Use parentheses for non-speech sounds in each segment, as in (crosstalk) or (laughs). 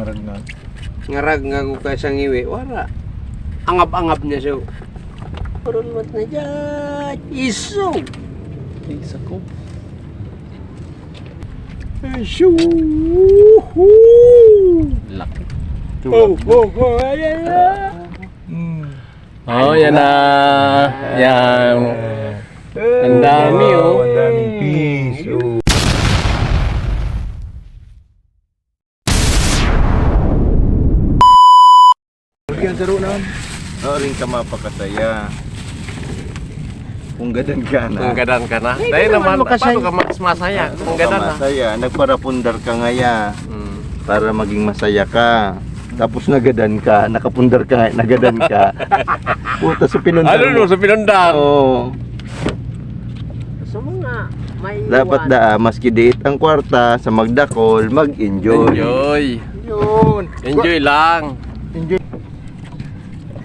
Marag na. Ngarag nga ko kay sang iwi, wala. Angap-angap niya siya. Pero mat na dyan, iso. Isa ko. Iso. Laki. Oh, oh, oh, ayan na. Oh, yan na. Yan. Ang dami, oh. Ang daming piece. Oh. Yan sa roon Oo rin ka mapakasaya. Kung gadan ka na. Kung gadan ka na. Dahil naman paano ka mas masaya? Kung Kung ka gadan na. masaya, nagparapundar ka ngaya Hmm. para maging masaya ka. Tapos nagadan ka, nakapundar ka, nga, nagadan ka. (laughs) Puta sa pinundar Ano no, sa pinundar? Oo. Sa mga may Dapat da, maski diit ang kwarta, sa magdakol, mag-enjoy. Enjoy. Yun. Enjoy lang. Enjoy.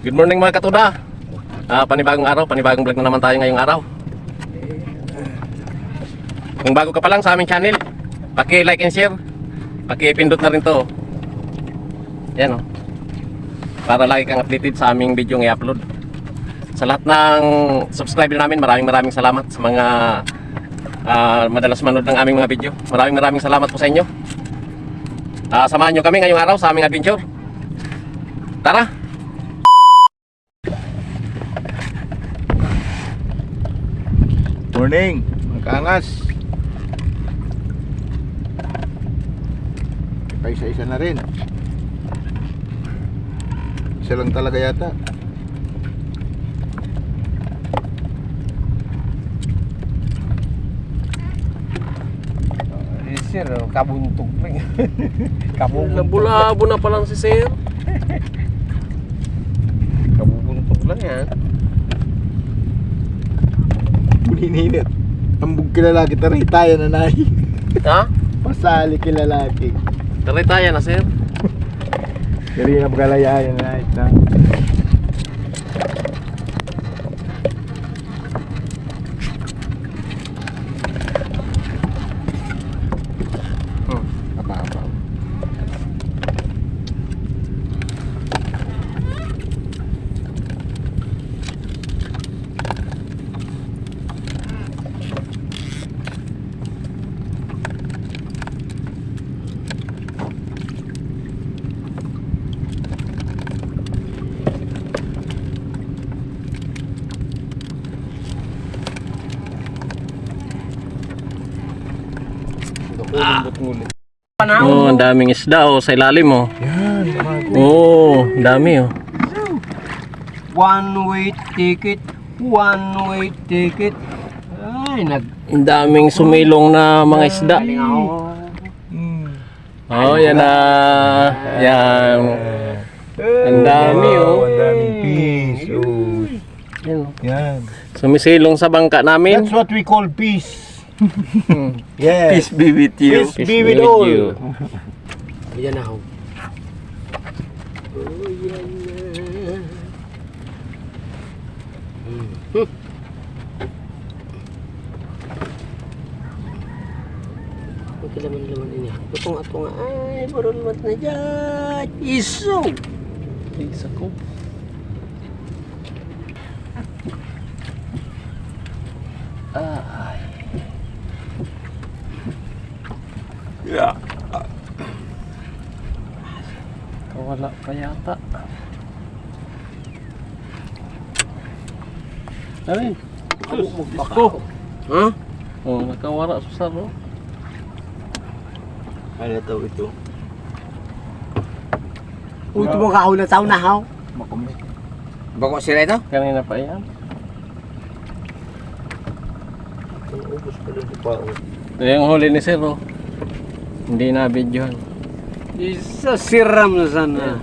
Good morning mga katuda. Ah, panibagong araw, panibagong vlog na naman tayo ngayong araw. Kung bago ka pa lang sa aming channel, paki-like and share. Paki-pindot na rin to. Yan oh. Para lagi kang updated sa aming video ng i-upload. Sa lahat ng subscriber namin, maraming maraming salamat sa mga ah, madalas manood ng aming mga video. Maraming maraming salamat po sa inyo. Ah, samahan nyo kami ngayong araw sa aming adventure. Tara! Morning. Mga kaangas. Pa isa-isa na rin. Isa lang talaga yata. Eh, sir, kabuntog rin. kabubuntog. Nabulabo na (laughs) pa lang si Sir. Kabubuntog lang yan. Bulininit. Ambog kilalaki taray tayo na nai. Ha? Pasali kilalaki. Taray tayo na Sir. (laughs) Kaya na pagkalayayan na nai. Na. Hmm. Apa-apa. Oh, ang daming isda oh sa ilalim oh. Yan, Oh, ang dami oh. One way ticket, one way ticket. Ay, nag... Ang daming sumilong na mga isda. Galing ako. Mm. Oh, yan na. Yan. Ang dami oh. Ang daming. Oh. Yan, oh. Yan. Sumisilong sa bangka namin. That's what we call peace. Yes. Peace be with you. Peace be with all. you. Ayan na ako. Oh, yan na. Hmm. Ang kilaman-laman niya. Itong ato nga, ay, barul mat na dyan. Iso! Isa ko. Ay. Kawala pa yata. Ay, Ako! Ha? oh, nakawara sa saro. Ano daw ito? Uy, ito mo kauna tao na haw. Makumit. Bako sila ito? Kanina pa yan. Ubus pa rin pa. Ito yung huli ni Sir, oh. Hindi na videohan. Isa siram na sana.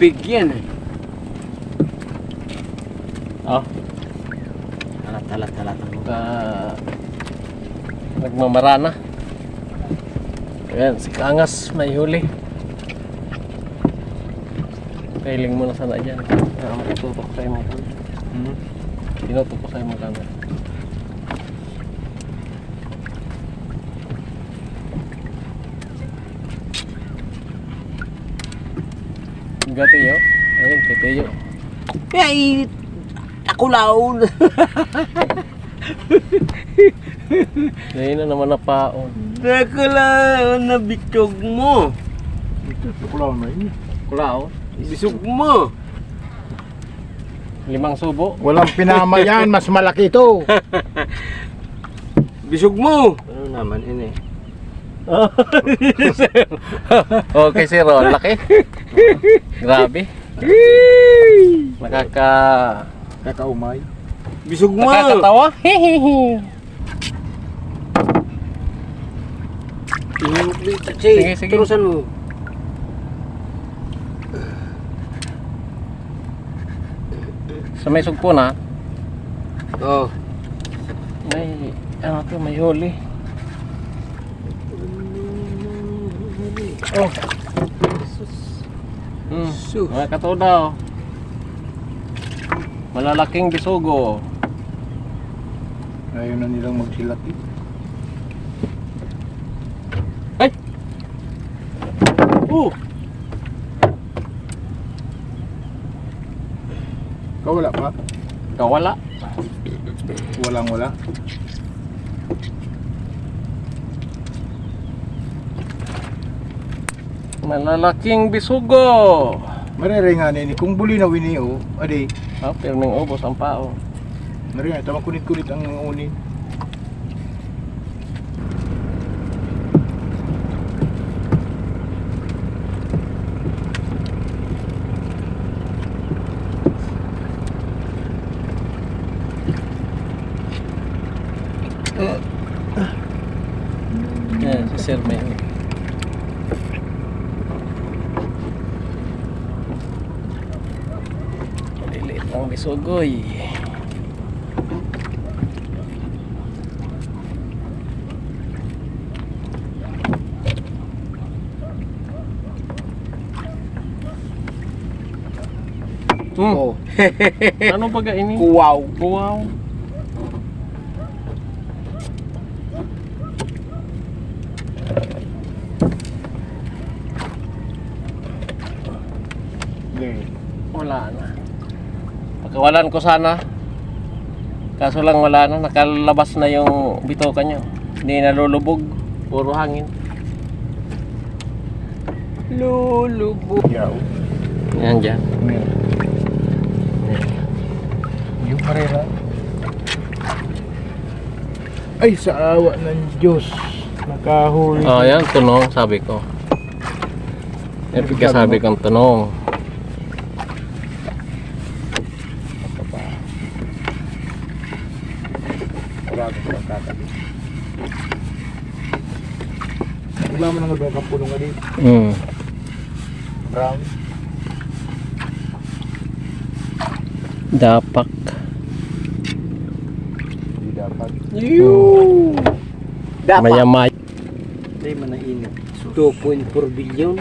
Bigyan eh. Oh, Talat, talat, talat. ka nagmamarana. Ayan, si Kaangas may huli. Kailing mo na sana dyan. Matututok sa'yo mga kamera. Hmm? Tinutok ko sa'yo mga kamera. Gatiyo. Ayun, titiyo. Ay, ako laon. Ayun na naman na paon. Ako laon na bitog mo. Ito, tukulaw na yun. Kulao. Bisog mo. Limang subo. Walang pinama yan, mas malaki ito. (laughs) Bisog mo. Ano naman, ini? (laughs) okay, sir. Oh, laki. Grabe. Nakaka... Kakaumay. Bisog mo. Nakakatawa. Hihihi. Sige, Sige. Turusan mo. Sa may sugpo na, Oh. may ano to, may huli. Oh. Hmm. Sus. Mga katudaw. Malalaking bisugo. Ayaw na nilang magsilat eh. Ay! Uh! Kawala pa? Kawala. Walang wala. Malalaking bisugo. Mariringan ni kung buli na winio, adi, Ah, pirming ubos ang pao. mariringan, tamang kunit-kunit ang uni. Yan, si Sir May. Bisugoy. Hmm. Oh. ano ba ini? Wow. Wow. Hindi. Wala na. Pagkawalan ko sana. Kaso lang wala na. Nakalabas na yung bitoka nyo. Hindi nalulubog. Puro hangin. Lulubog. Yaw. Yan dyan. Yung marira. Ay, sa awa ng Diyos. Nakahuli. Oh, yan. Tunong, sabi ko. Yan pika sabi kong tunong. Wala ko sa katabi. Wala mo nang nagawang kampulong nga dito. Mm. Brown. Dapak. Hindi dapat. Yoo. Dapat. Mayamay. Hindi man na init. 2.4 billion.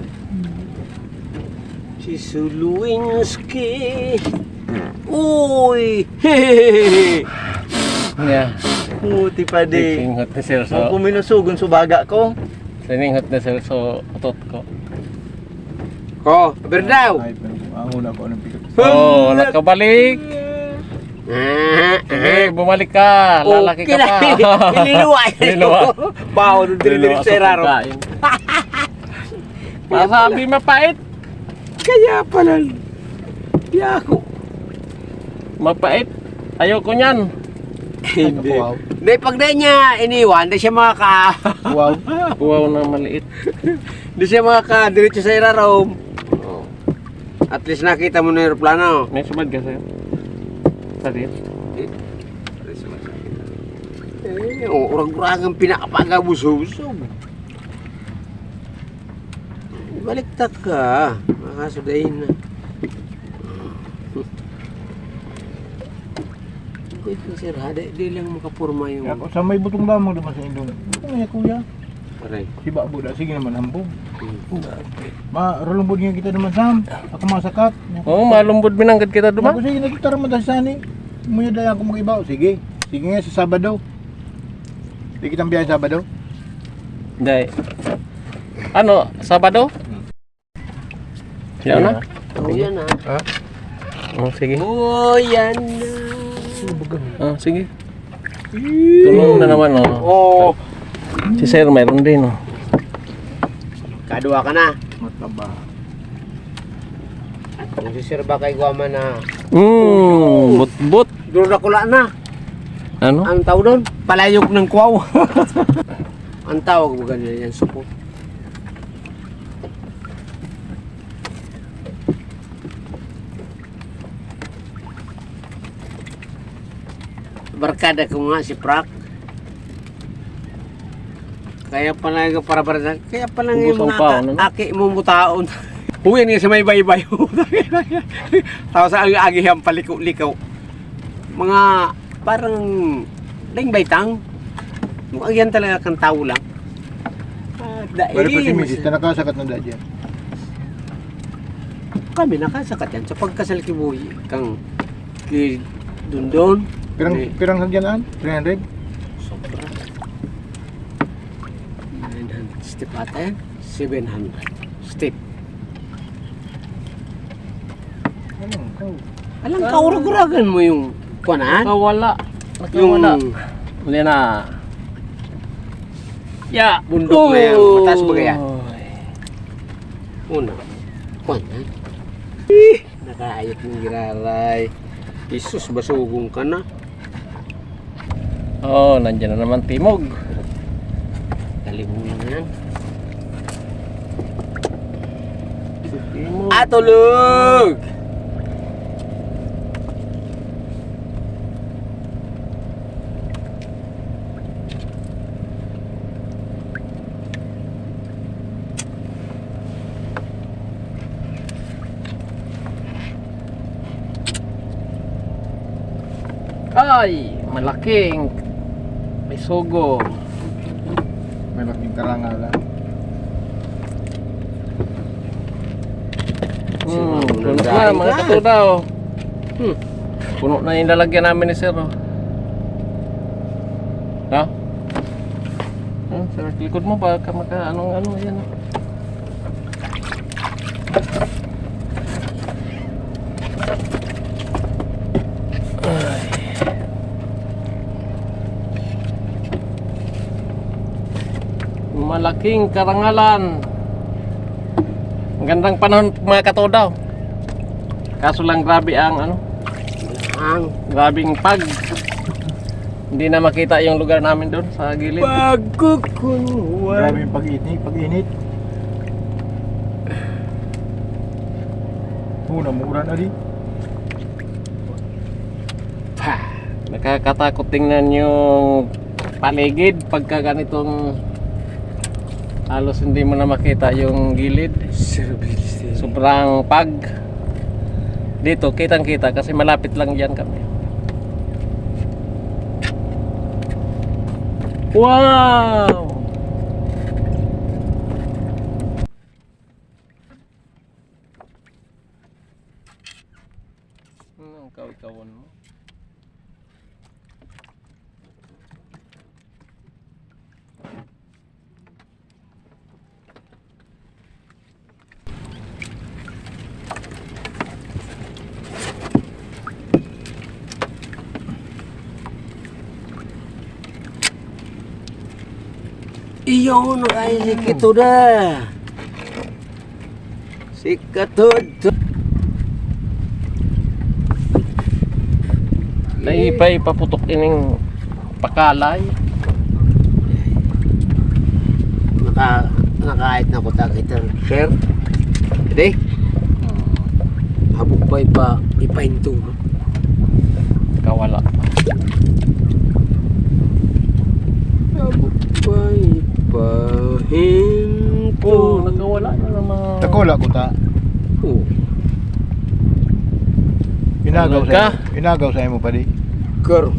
Si Suluwinski. Uy! Hehehe! Yeah. Puti pa di. Sir So, so. kuminusugon subaga ko. Sininghot ni Sir so. Utot ko. Oh, berdaw! Ay, pero ang una ko anong pikat. Oh, nakabalik. Sige, bumalik ka. Lalaki ka pa. Ililuwa. Ililuwa. Bao, dili-dili Lilo sa eraro. Masabi mapait. Kaya pala. Yako. Mapait. Ayoko niyan. Hindi. Hindi, pag di niya iniwan, di siya makaka... Wow. (laughs) Wow na maliit. di siya makaka diretso sa eraro. Oh. At least nakita mo na yung aeroplano. May subad ka sir. Sarit. Eh, oh, urag-uragang pinakapagabusog-busog. Baliktad ka. Makasudayin na. Wait, sir, ha? Di, di lang makapurma yung... Ako sa may butong lamang naman sa indong. Ano ya kuya? Aray. Si Babo da sige naman hambog. Ma rulumbod nga kita naman sam. Ako masakat. Oh, malumbod minanggad kita Ako duma. sige nagtara man ta sani. Muya daya ako magibaw. Sige. Sige nga sa Sabado. Di kitang biyahe Sabado. Hindi. Ano, Sabado? Siya na? Oh, yan ah. Ha? Oh, sige. Oh, yan na. Oh, sige. Tulong na naman, oh. Oh, Si Sir, mayroon din, oh. kadua ka na. Mataba. Kung si Sir ba kay Guama na, Mm, but-but. doon na kula na. Ano? Ang tawag doon? Palayok ng kwaw. (laughs) Ang tawag mo ganyan yan, supo. Barkada ko nga si Prak. Kaya pala nga para para kaya pala nga yung mga paon, ano? aki mong mutaon. (laughs) Huwi niya (laughs) sa may baybay. Tapos ang agihang paliko-likaw. Mga parang ding baitang. Mukhang yan talaga kang tao lang. Ah, Pero pa si daing. Mrs. na nakasakat na da dyan. Kami nakasakat yan sa pagkasal kibuhi kang ki Dundon. Pirang, Ni- pirang hangyanan? 300? Sobra. 900 step ata yan. 700 step. Ano? Ikaw. Alam ka, urag-uragan mo yung kuanan. Nakawala. Yung Nakawala. Huli na. Ya. Bundok na yan. Mataas ba kaya? Una. Kuanan. Eh, nakaayot ng giraray. Isus, basugong ka na. Oh, nandiyan na naman timog. Kalimutan na yan. Timog. Atulog! Ay, malaking. May sugo. May laking karangalan. Hmm, puno na mga ka? katudaw. Hmm. Puno na yung lalagyan namin ni Sir. Oh. Ha? Hmm, sir, likod mo ba? Ka maka, anong ano yan? oh. Ay. Malaking karangalan. Ang gandang panahon mga katudaw. Kaso lang grabe ang ano, Ang grabing pag. Hindi na makita yung lugar namin doon sa gilid. pagkukunwan. Grabe yung pag-init. Pag-init. Una, mura na di. Pa. Nakakatakot tingnan yung paligid pagka ganitong halos hindi mo na makita yung gilid. Sobrang pag. Dito, kitang kita kasi malapit lang dyan kami. Wow! Hmm, ikaw, ikawan mo. Na ay si Kito da. Si Katod. Naipay paputok ining pakalay. Naka nakahit na ko ta kita. Sir. Ede. Habog pa ipa ipahinto. Kawala. Habog pa ipahinto. Oh, nagkawala na naman. Takola ko ta. Oh. Inagaw Talaga? sa Inagaw sa imo pa di. Karo.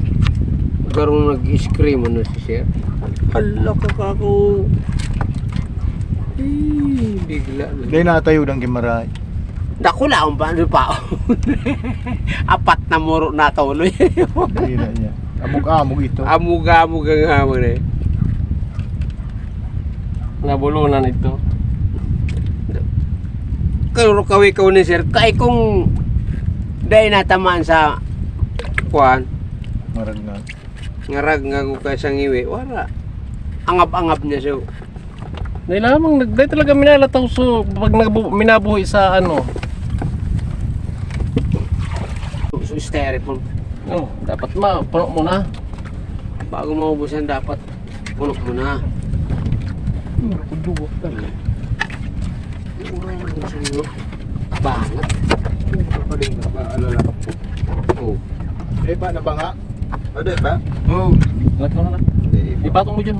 Karo nag-scream ano si Sir. Hala ka kako. Eh, bigla na. Dahil natayo ng gimaray. Dako lang ba ano pa? (laughs) Apat na muro na tuloy. Dali na niya. Amog-amog ito. Amuga-amug ang hamon eh. Nabulunan ito. karo kawi ko ni sir kay kung dahil natamaan sa kuan Marag na. ngarag nga ko kay sa ngiwi wala angab-angab niya siya Dahil lamang, nag- dahil talaga minalataw so pag nagbu- minabuhi sa ano. so styrofoam Oh, dapat ma, puno mo na. bago maubusan dapat puno mo na bangat Paling na ba? Alala ka po. oh Eh, ba na ba nga? Ada ba? oh Lat mo na. Ipatong mo dyan.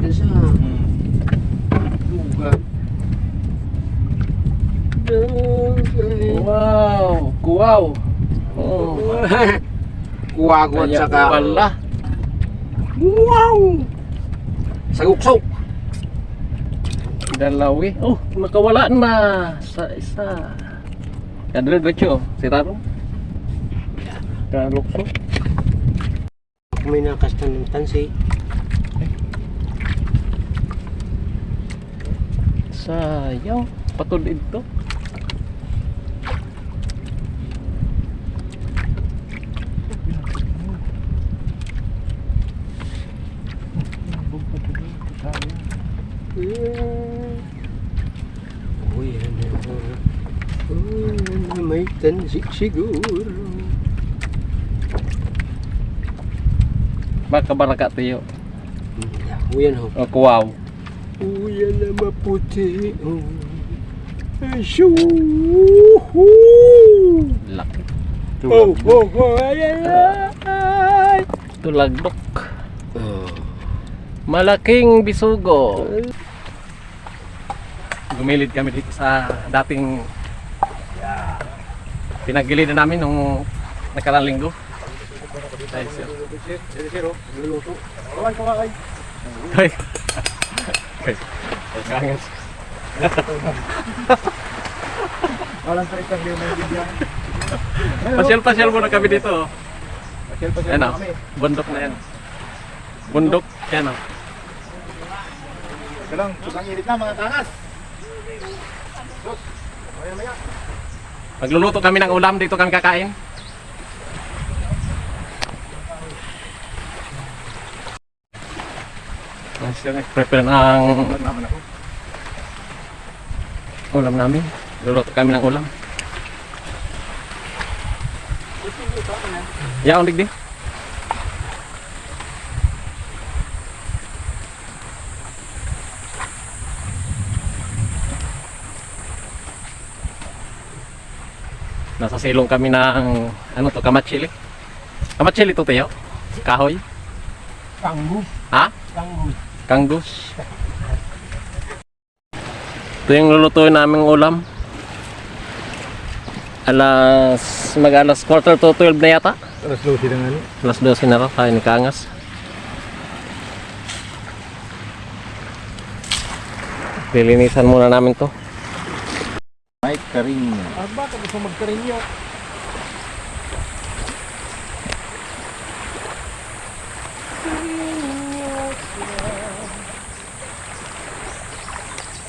yan sa lugar Wow, kuwaw. Oh, kuwagot saka pala. wow saguksok Dalawi. Oh, nakawala na sa isa. Kadre-diretso, si Raro. Kalukso. may nakastan ng tansi Sayang. Patod ito. Uy, ano Tansi siguro. Baka baraka tayo. Uy, ano? Oh, kuwaw. Uy, na maputi. Oh. Shoo! Laki. Oh, oh, oh, ay, ay, ay. Tulagdok. Oh. Malaking bisugo. Gumilid kami dito sa dating pinagilid na namin nung nakarang linggo. Ay, sir. Ay. Ay. Ay, kangas. Walang sa isang liyo na yung bigyan. Pasyal-pasyal muna kami dito. oh. Pasyal pa Yan o. Bundok na yan. Bundok. Yan o. Kalang, tutang init na mga takas. Magluluto kami ng ulam dito kami kakain. Nice yung prepare ng ulam namin. Luluto kami ng ulam. Ya, on digdi. Nasa silong kami ng ano to, kamatsili. Kamatsili to tayo. Kahoy. Tanggus, Ha? tanggus. Kanggus. Ito yung lulutuin naming ulam. Alas, mag alas quarter to 12 na yata. Alas 12 na nga ni. Alas 12 na raw, tayo ni Kangas. Lilinisan muna namin to. Mike Carino. Ah, bakit gusto magkarinyo?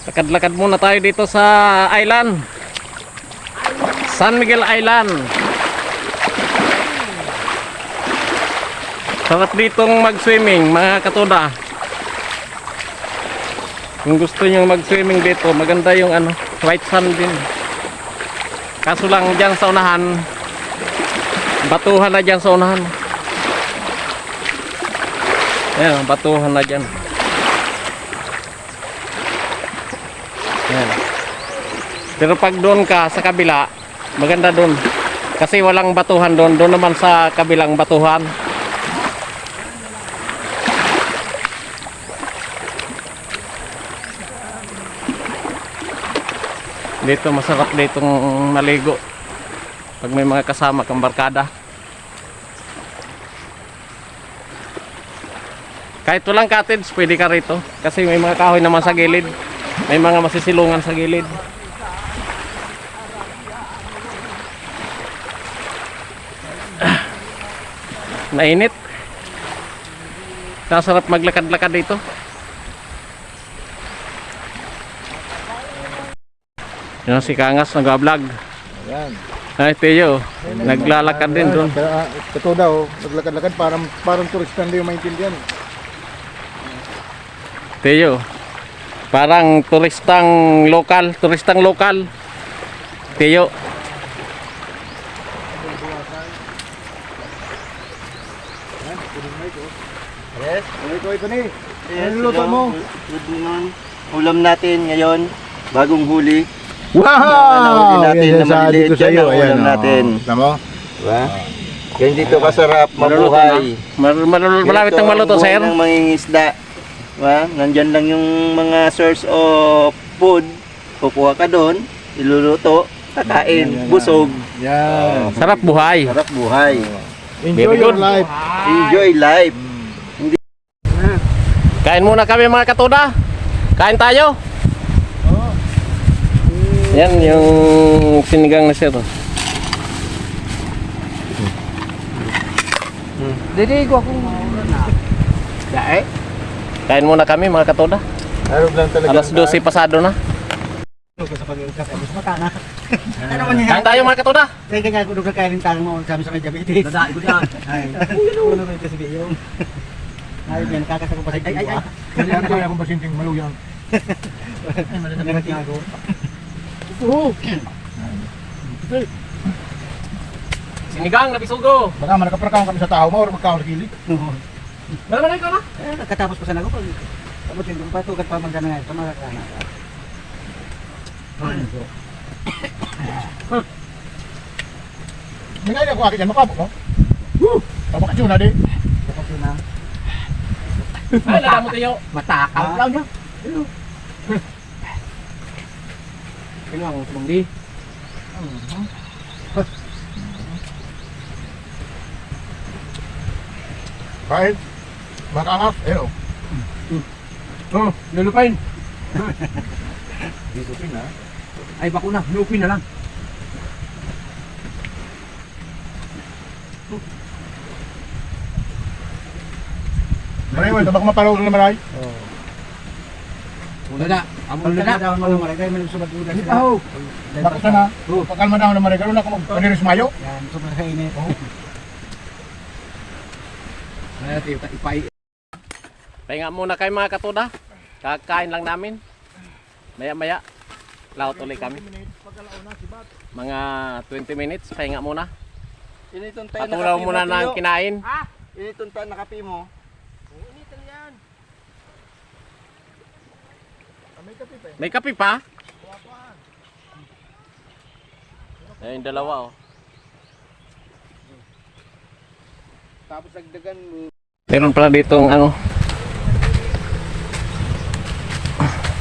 Lakad-lakad muna tayo dito sa island. San Miguel Island. Sarap ditong mag-swimming, mga katuda. Kung gusto nyo mag-swimming dito, maganda yung ano, white sand din. Kaso lang dyan sa unahan, batuhan na dyan sa unahan. Ayan, batuhan na dyan. Ayan. Pero pag doon ka sa kabila, maganda doon. Kasi walang batuhan doon, doon naman sa kabilang batuhan. Dito masarap ditong maligo. Pag may mga kasama kang barkada. Kahit walang cottage, pwede ka rito. Kasi may mga kahoy naman sa gilid. May mga masisilungan sa gilid. Mainit. Nasarap maglakad-lakad dito. Yan si Kangas nag-vlog. Ayan. Ay, Teo. Naglalakad din doon. Ito daw, naglakad-lakad parang parang turista hindi yung maintindihan. Teo. Parang turistang lokal, turistang lokal. Teo. Yes. Ito, ito ni? Yes, Ano luto mo? Good morning. Ulam natin ngayon, bagong huli. Wow! nahuli natin na maliliit ko sa yan iyo. ang Ayan, ulam oh. natin. Tama? Diba? Yan dito kasarap, mabuhay. Malapit maluto, ang buhay sir. ng mangingisda. Diba? Nandyan lang yung mga source of food. Kukuha ka doon, iluluto, kakain, busog. Yan. Sarap buhay. Sarap buhay. Enjoy your life. Enjoy life. Kain muna kami mga katuda. Kain tayo. Yan yung sinigang na sir. Dede ko ako. Dae. Kain muna kami mga talaga. Alas 12 pasado na. Kain tayo mga katuda. Kaya kanya ko nung kakainin tayo mo sabi sa kanya diabetes. Dadaan ko dyan. Ay. Ano naman ito si Biyong? Ay, yan kakasa ko pa sa ay ay ay. Kaya akong pasinting maluyang. (laughs) Ay, malalaman na ako. Sinigang na bisugo. Baka man nakaparakaw kami sa tao mo or magkaon sa kilid. Malaman ko na. Eh, Nakatapos pa sana ako Abot yung patugat pa magkano nga sa mga kana. May kaya ako akit yan, makabok mo. Woo! Pabakasyon na di. Tapos yun na. Ay, lala mo tayo. Matakaw lang niya. Kino ang tumanggi. Kahit makakas, eh oh. Oh, lulupain. Dito pin ha. Ay, bakuna. Lupin na lang. Maray mo, tabak maparaw na maray. Wala na. Amol na daw mo lang maray, may subat ulan sila. Oh. Bakit na na? Pagkalma daw na maray, karoon ako magpaniris mayo. Yan, sobrang kainit. Ay, ito, ipay. Pahinga muna kayo mga katuda. Kakain lang namin. Maya maya. Laot ulit kami. Mga 20 minutes. Pahinga muna. Initong tayo Patulaw muna ng kinain. Initong tayo na kape mo. May kape pa? Ayun, dalawa oh. Tapos nagdagan mo. Meron pala dito ano.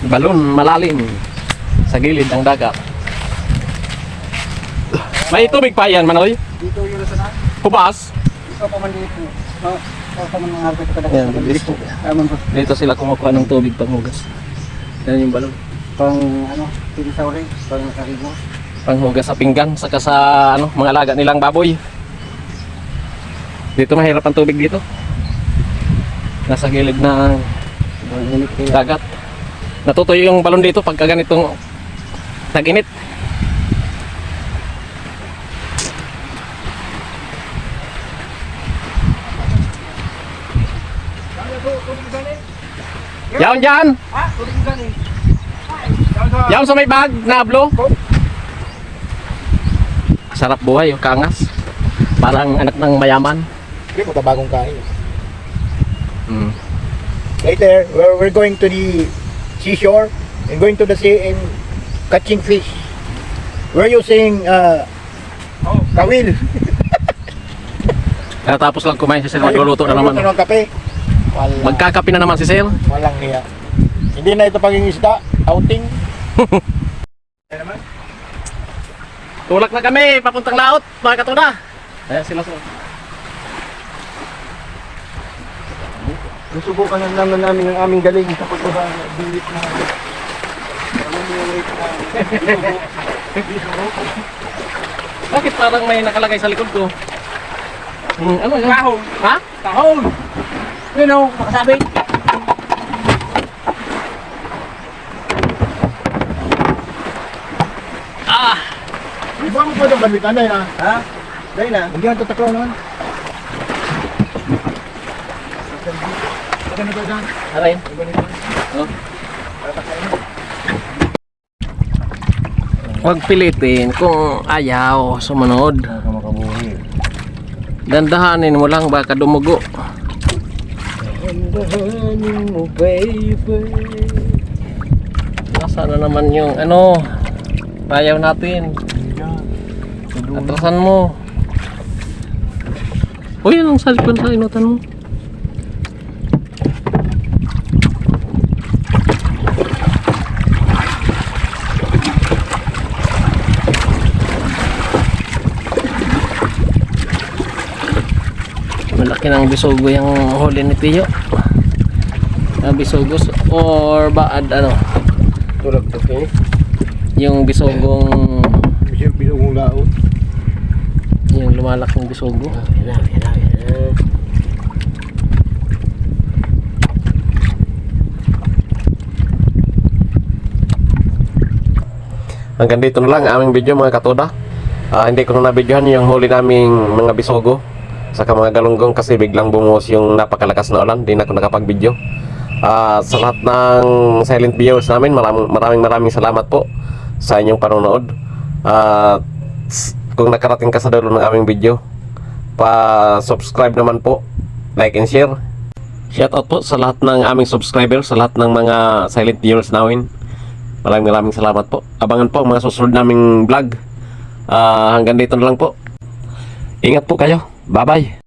Balon malalim sa gilid ng dagat. May tubig pa yan, Manoy. Dito yun sa na. Hubas. Ito pa man dito. Oh, pa man ang arbet pa Yan, dito. Dito sila kumukuha ng tubig panghugas. Yan yung balon. Pang ano, tinisauri, pang nakarigo. Panghugas sa pinggan, saka sa ano, mga alaga nilang baboy. Dito mahirap ang tubig dito. Nasa gilid ng dagat. Natutuyo yung balon dito pagka ganitong tag-init. Yaon dyan! Yaon sa may bag na ablo. Sarap buhay, yung kangas. Parang anak ng mayaman. Hindi mo bagong kain. Mm. Later, we're, we're going to the seashore and going to the sea and catching fish. We're using uh, kawil. (laughs) Tapos lang kumain si Sir, magluluto na naman. Magluluto ng kape. Walang, Magkakapi na naman si Sir. walang niya. Hindi na ito paging isda, outing. (laughs) Tulak na kami, papuntang laot, mga katuna. Ayan sila sir. Susubukan na naman namin ang aming galing sa pagbaba ng bilit na (laughs) Bakit parang may nakalagay sa likod ko? Hmm, ano yun? Kahon. Ha? Kahon. Yun o, nakasabit. Subukan mo pa itong banwitan na yun ha. Dahil na. Hindi ang tataklaw naman. Maganda ba dyan? Aray. Huwag pilitin kung ayaw sumunod. Dandahanin mo lang baka dumugo. Dandahanin mo baby. Nasaan na naman yung ano? Payaw natin. Atrasan mo. Uy, anong cellphone sa inutan mo? Malaki ng bisogo yung huli ni Tiyo. Uh, bisogos or baad ano? Tulog to eh. Yung bisogong kong laot. yung lumalaking bisogo. Hanggang dito na lang ang aming video mga katoda. Ah, hindi ko na nabidyohan yung huli naming mga bisogo saka mga galunggong kasi biglang bumuhos yung napakalakas na ulan. Hindi na ako nakapag-video. Ah, sa lahat ng silent viewers namin, maraming maraming, maraming salamat po sa inyong panonood. S- kung nakarating ka sa dulo ng aming video, pa-subscribe naman po, like and share. Shoutout po sa lahat ng aming subscribers, sa lahat ng mga silent viewers namin. Maraming maraming salamat po. Abangan po ang mga susunod naming vlog. Ah, hanggang dito na lang po. Ingat po kayo. Bye-bye.